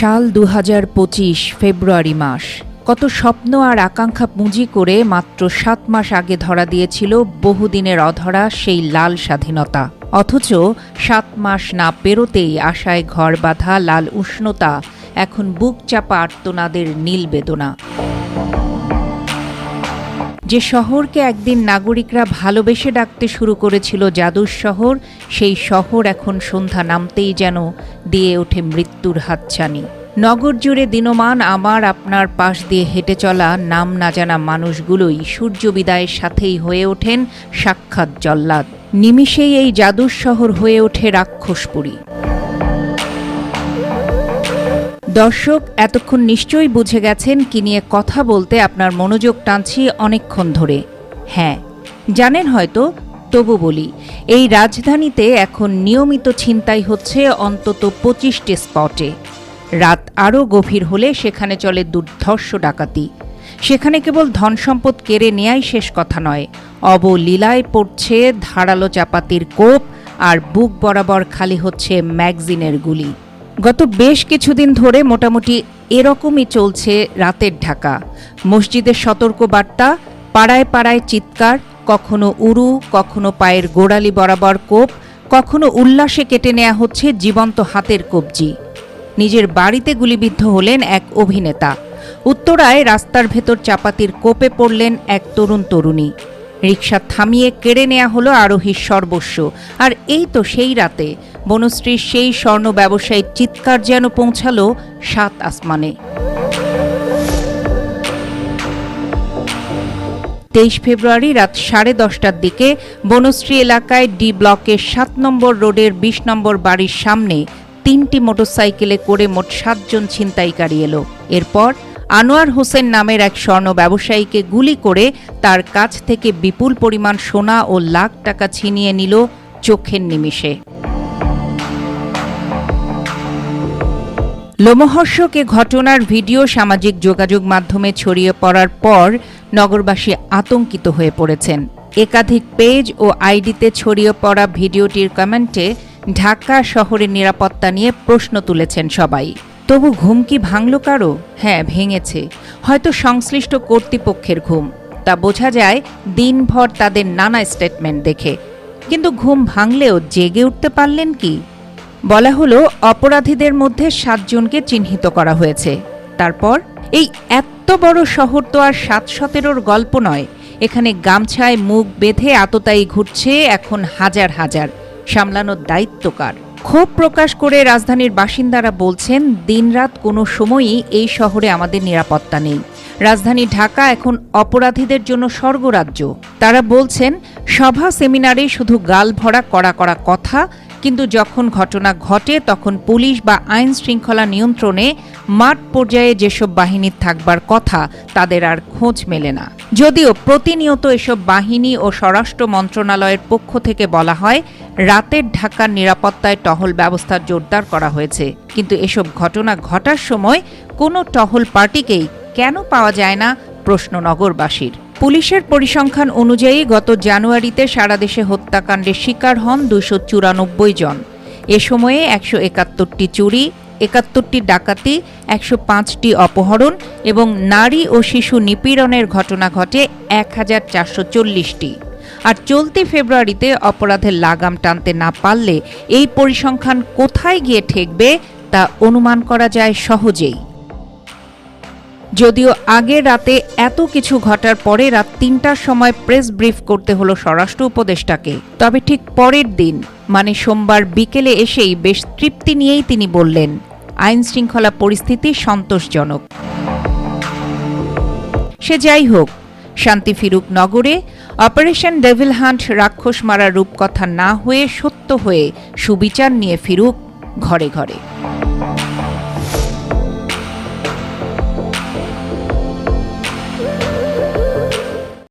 সাল দু হাজার পঁচিশ, ফেব্রুয়ারি মাস। কত স্বপ্ন আর আকাঙ্ক্ষা পুঁজি করে মাত্র সাত মাস আগে ধরা দিয়েছিল বহুদিনের অধরা সেই লাল স্বাধীনতা। অথচ সাত মাস না পেরোতেই আশায় ঘর বাঁধা লাল উষ্ণতা, এখন বুক চাপা আর্তনাদের নীল বেদনা। যে শহরকে একদিন নাগরিকরা ভালোবেসে ডাকতে শুরু করেছিল জাদুর শহর, সেই শহর এখন সন্ধ্যা নামতেই যেন দিয়ে ওঠে মৃত্যুর হাতছানি। নগর জুড়ে দিনমান আমার আপনার পাশ দিয়ে হেঁটে চলা নাম না জানা মানুষগুলোই সূর্য বিদায়ের সাথেই হয়ে ওঠেন সাক্ষাৎ জল্লাদ। নিমিষেই এই জাদুর শহর হয়ে ওঠে রাক্ষসপুরী। দর্শক, এতক্ষণ নিশ্চয়ই বুঝে গেছেন কি নিয়ে কথা বলতে আপনার মনোযোগ টানছি অনেকক্ষণ ধরে। হ্যাঁ জানেন হয়তো, তবু বলি, এই রাজধানীতে এখন নিয়মিত ছিনতাই হচ্ছে অন্তত পঁচিশটি স্পটে। রাত আরও গভীর হলে সেখানে চলে দুর্ধর্ষ ডাকাতি। সেখানে কেবল ধন সম্পদ কেড়ে নেয়াই শেষ কথা নয়, অবলীলায় পড়ছে ধারালো চাপাতির কোপ আর বুক বরাবর খালি হচ্ছে ম্যাগজিনের গুলি। গত বেশ কিছুদিন ধরে মোটামুটি এরকমই চলছে রাতের ঢাকা। মসজিদের সতর্ক বার্তা পাড়ায় পাড়ায় চিৎকার, কখনো উরু, কখনো পায়ের গোড়ালি বরাবর কোপ, কখনো উল্লাসে কেটে নেওয়া হচ্ছে জীবন্ত হাতের কবজি। নিজের বাড়িতে গুলিবিদ্ধ হলেন এক অভিনেতা। উত্তরায় রাস্তার ভেতর চাপাতির কোপে পড়লেন এক তরুণ তরুণী। রিক্সা থামিয়ে কেড়ে নেওয়া হলো আরোহীর সর্বস্ব। আর এই তো সেই রাতে বনশ্রীর সেই স্বর্ণ ব্যবসায়ীর চিৎকার যেন পৌঁছালো সাত আসমানে। তেইশ ফেব্রুয়ারি রাত সাড়ে দশটার দিকে বনশ্রী এলাকায় ডি ব্লকের সাত নম্বর রোডের বিশ নম্বর বাড়ির সামনে তিনটি মোটরসাইকেলে করে মোট সাতজন ছিনতাইকারী এলো। এরপর আনোয়ার হোসেন নামের এক স্বর্ণ ব্যবসায়ীকে গুলি করে তার কাছ থেকে বিপুল পরিমাণ সোনা ও লাখ টাকা ছিনিয়ে নিল চোখের নিমিষে। লোমহর্ষক ঘটনার ভিডিও সামাজিক যোগাযোগ মাধ্যমে ছড়িয়ে পড়ার পর নগরবাসী আতঙ্কিত হয়ে পড়েছেন। একাধিক পেজ ও আইডিতে ছড়িয়ে পড়া ভিডিওটির কমেন্টে ঢাকা শহরের নিরাপত্তা নিয়ে প্রশ্ন তুলেছেন সবাই। তবু ঘুম কি ভাঙল কারও? হ্যাঁ ভেঙেছে। হয়তো সংশ্লিষ্ট কর্তৃপক্ষের ঘুম। তা বোঝা যায় দিনভর তাদের নানা স্টেটমেন্ট দেখে। কিন্তু ঘুম ভাঙলেও জেগে উঠতে পারলেন কি? বলা হলো, অপরাধীদের মধ্যে সাতজনকে চিহ্নিত করা হয়েছে। তারপর, এই এত বড় শহর তো আর সাত সতেরোর গল্প নয়। এখানে গামছায় মুখ বেঁধে আততায়ী ঘুরছে এখন হাজার হাজার। সামলানোর দায়িত্ব কার? ক্ষোভ প্রকাশ করে রাজধানীর বাসিন্দারা বলছেন, দিনরাত কোনো সময়ই এই শহরে আমাদের নিরাপত্তা নেই। রাজধানী ঢাকা এখন অপরাধীদের জন্য স্বর্গরাজ্য। তারা বলছেন, সভা সেমিনারে শুধু গাল ভরা কড়া কড়া কথা কিন্তু যখন ঘটনা ঘটে, তখন পুলিশ বা আইন শৃঙ্খলা নিয়ন্ত্রণে মাঠ পর্যায়ে যেসব বাহিনীর থাকবার কথা, তাদের আর খোঁজ মেলে না। যদিও প্রতিনিয়ত এসব বাহিনী ও স্বরাষ্ট্র মন্ত্রণালয়ের পক্ষ থেকে বলা হয়, রাতের ঢাকার নিরাপত্তায় টহল ব্যবস্থা জোরদার করা হয়েছে। কিন্তু এসব ঘটনা ঘটার সময় কোনো টহল পার্টিকেই কেন পাওয়া যায় না, প্রশ্ন নগরবাসীর। পুলিশের পরিসংখ্যান অনুযায়ী গত জানুয়ারিতে সারা দেশে হত্যাকাণ্ডের শিকার হন দুশো চুরানব্বই জন। এ সময়ে একশো একাত্তরটি চুরি, একাত্তরটি ডাকাতি, একশো পাঁচটি অপহরণ এবং নারী ও শিশু নিপীড়নের ঘটনা ঘটে এক হাজার চারশো চল্লিশটি। আর চলতি ফেব্রুয়ারিতে অপরাধের লাগাম টানতে না পারলে এই পরিসংখ্যান কোথায় গিয়ে ঠেকবে তা অনুমান করা যায় সহজেই। যদিও আগের রাতে এত কিছু ঘটার পরে রাত তিনটার সময় প্রেস ব্রিফ করতে হলো স্বরাষ্ট্র উপদেষ্টাকে। তবে ঠিক পরের দিন মানে সোমবার বিকেলে এসেই বেশ তৃপ্তি নিয়েই তিনি বললেন, আইন শৃঙ্খলা পরিস্থিতি সন্তোষজনক। সে যাই হোক, শান্তি ফিরুক নগরে অপারেশন ডেভিল হান্ট রাক্ষস মারার রূপকথা না হয়ে সত্য হয়ে সুবিচার নিয়ে ফিরুক ঘরে ঘরে।